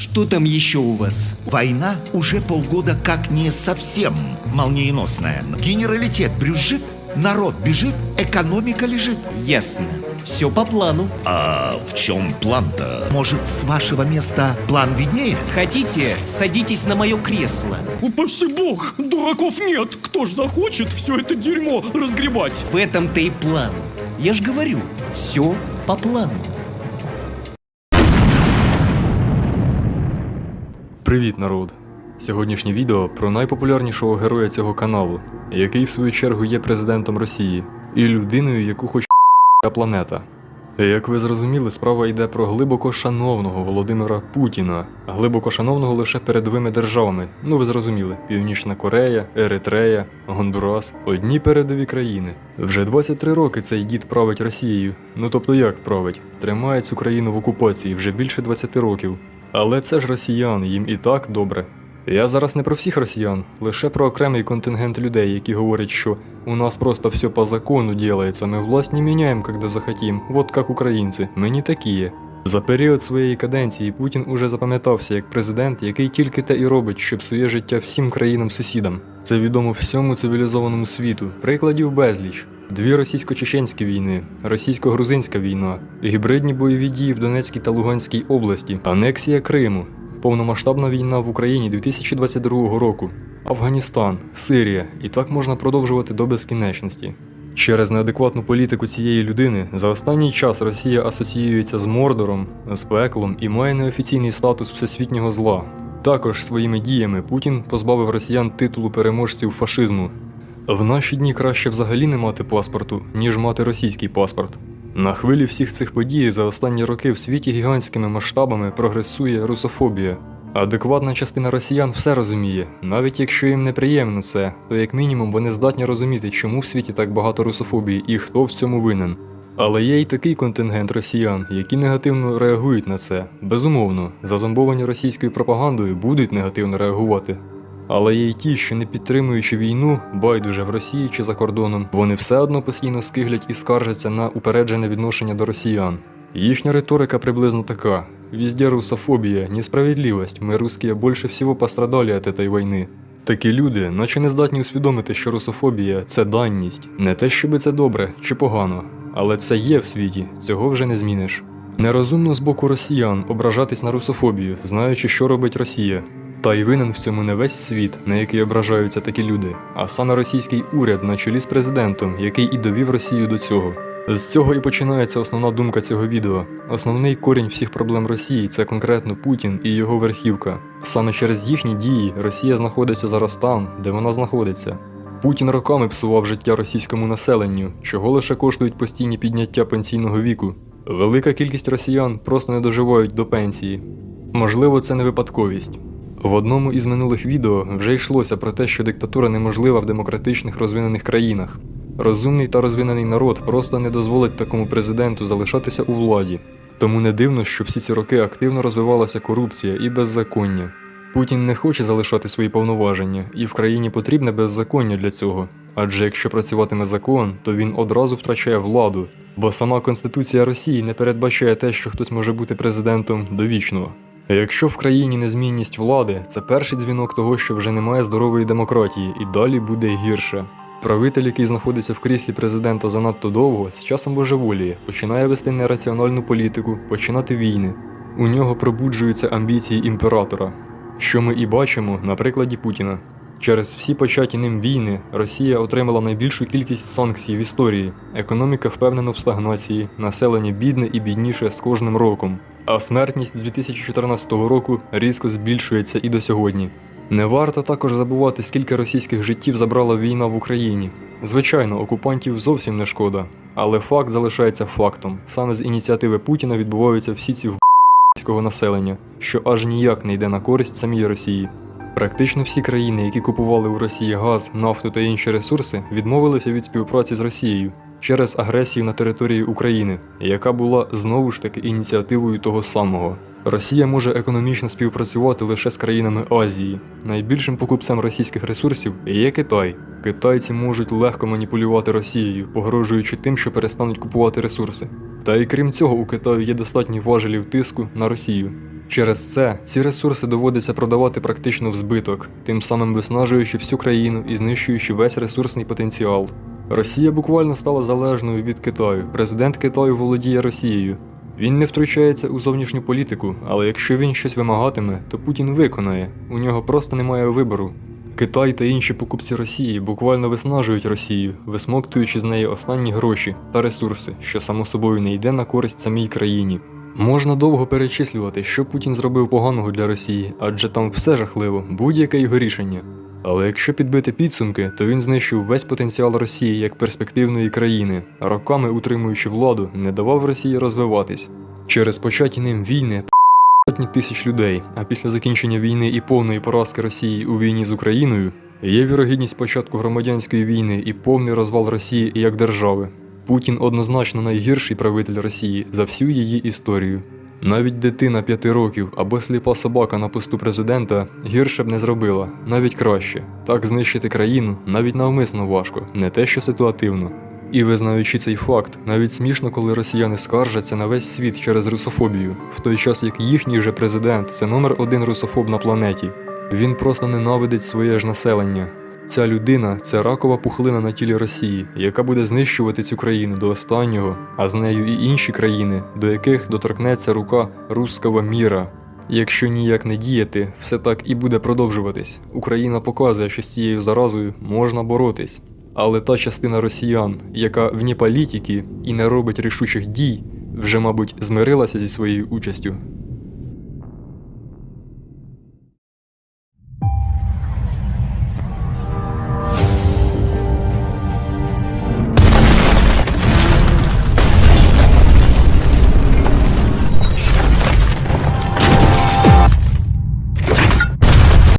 Что там еще у вас? Война уже полгода как не совсем молниеносная. Генералитет брюзжит, народ бежит, экономика лежит. Ясно. Все по плану. А в чем план-то? Может, с вашего места план виднее? Хотите, садитесь на мое кресло. Упаси бог, дураков нет. Кто ж захочет все это дерьмо разгребать? В этом-то и план. Я ж говорю, все по плану. Привіт, народ! Сьогоднішнє відео про найпопулярнішого героя цього каналу, який в свою чергу є президентом Росії, і людиною, яку хоче планета. Як ви зрозуміли, справа йде про глибоко шановного Володимира Путіна, глибоко шановного лише передовими державами. Ну ви зрозуміли: Північна Корея, Еритрея, Гондурас одні передові країни. Вже 23 роки цей дід править Росією. Ну тобто як править? Тримає цю країну в окупації вже більше 20 років. Але це ж росіяни, їм і так добре. Я зараз не про всіх росіян, лише про окремий контингент людей, які говорять, що у нас просто все по закону делается, ми власть не міняємо, когда захотім, вот как українці, мені такі. За період своєї каденції Путін уже запам'ятався як президент, який тільки те і робить, щоб своє життя всім країнам-сусідам. Це відомо всьому цивілізованому світу. Прикладів безліч. Дві російсько-чеченські війни, російсько-грузинська війна, гібридні бойові дії в Донецькій та Луганській області, анексія Криму, повномасштабна війна в Україні 2022 року, Афганістан, Сирія, і так можна продовжувати до безкінечності. Через неадекватну політику цієї людини за останній час Росія асоціюється з Мордором, з пеклом і має неофіційний статус всесвітнього зла. Також своїми діями Путін позбавив росіян титулу переможців фашизму. В наші дні краще взагалі не мати паспорту, ніж мати російський паспорт. На хвилі всіх цих подій за останні роки в світі гігантськими масштабами прогресує русофобія. Адекватна частина росіян все розуміє, навіть якщо їм неприємно це, то як мінімум вони здатні розуміти, чому в світі так багато русофобії і хто в цьому винен. Але є й такий контингент росіян, які негативно реагують на це. Безумовно, зазомбовані російською пропагандою будуть негативно реагувати. Але є й ті, що не підтримуючи війну, байдуже в Росії чи за кордоном, вони все одно постійно скиглять і скаржаться на упереджене відношення до росіян. Їхня риторика приблизно така: везде русофобія, несправедливость, ми русские більше всього пострадали від цієї війни. Такі люди, наче не здатні усвідомити, що русофобія це данність, не те, щоби це добре чи погано, але це є в світі, цього вже не зміниш. Нерозумно з боку росіян ображатись на русофобію, знаючи, що робить Росія. Та й винен в цьому не весь світ, на який ображаються такі люди, а саме російський уряд на чолі з президентом, який і довів Росію до цього. З цього і починається основна думка цього відео. Основний корінь всіх проблем Росії це конкретно Путін і його верхівка. Саме через їхні дії Росія знаходиться зараз там, де вона знаходиться. Путін роками псував життя російському населенню, чого лише коштують постійні підняття пенсійного віку. Велика кількість росіян просто не доживають до пенсії. Можливо, це не випадковість. В одному із минулих відео вже йшлося про те, що диктатура неможлива в демократичних розвинених країнах. Розумний та розвинений народ просто не дозволить такому президенту залишатися у владі. Тому не дивно, що всі ці роки активно розвивалася корупція і беззаконня. Путін не хоче залишати свої повноваження, і в країні потрібне беззаконня для цього. Адже якщо працюватиме закон, то він одразу втрачає владу, бо сама Конституція Росії не передбачає те, що хтось може бути президентом довічно. Якщо в країні незмінність влади, це перший дзвінок того, що вже немає здорової демократії, і далі буде гірше. Правитель, який знаходиться в кріслі президента занадто довго, з часом божеволіє, починає вести нераціональну політику, починати війни. У нього пробуджуються амбіції імператора, що ми і бачимо на прикладі Путіна. Через всі початі ним війни Росія отримала найбільшу кількість санкцій в історії. Економіка впевнено в стагнації, населення бідне і бідніше з кожним роком. А смертність з 2014 року різко збільшується і до сьогодні. Не варто також забувати, скільки російських життів забрала війна в Україні. Звичайно, окупантів зовсім не шкода, але факт залишається фактом. Саме з ініціативи Путіна відбуваються всі ці вб***ського населення, що аж ніяк не йде на користь самій Росії. Практично всі країни, які купували у Росії газ, нафту та інші ресурси, відмовилися від співпраці з Росією через агресію на території України, яка була знову ж таки ініціативою того самого. Росія може економічно співпрацювати лише з країнами Азії. Найбільшим покупцем російських ресурсів є Китай. Китайці можуть легко маніпулювати Росією, погрожуючи тим, що перестануть купувати ресурси. Та й крім цього, у Китаю є достатньо важелів тиску на Росію. Через це ці ресурси доводиться продавати практично в збиток, тим самим виснажуючи всю країну і знищуючи весь ресурсний потенціал. Росія буквально стала залежною від Китаю. Президент Китаю володіє Росією. Він не втручається у зовнішню політику, але якщо він щось вимагатиме, то Путін виконає. У нього просто немає вибору. Китай та інші покупці Росії буквально виснажують Росію, висмоктуючи з неї останні гроші та ресурси, що само собою не йде на користь самій країні. Можна довго перечислювати, що Путін зробив поганого для Росії, адже там все жахливо, будь-яке його рішення. Але якщо підбити підсумки, то він знищив весь потенціал Росії як перспективної країни, роками утримуючи владу, не давав Росії розвиватись. Через початі ним війни сотні тисяч людей, а після закінчення війни і повної поразки Росії у війні з Україною є вірогідність початку громадянської війни і повний розвал Росії як держави. Путін однозначно найгірший правитель Росії за всю її історію. Навіть дитина п'яти років або сліпа собака на посту президента гірше б не зробила, навіть краще. Так знищити країну навіть навмисно важко, не те що ситуативно. І визнаючи цей факт, навіть смішно, коли росіяни скаржаться на весь світ через русофобію, в той час як їхній же президент це номер один русофоб на планеті. Він просто ненавидить своє ж населення. Ця людина це ракова пухлина на тілі Росії, яка буде знищувати цю країну до останнього, а з нею і інші країни, до яких доторкнеться рука руского міра. Якщо ніяк не діяти, все так і буде продовжуватись. Україна показує, що з цією заразою можна боротись. Але та частина росіян, яка вні політики і не робить рішучих дій, вже, мабуть, змирилася зі своєю участю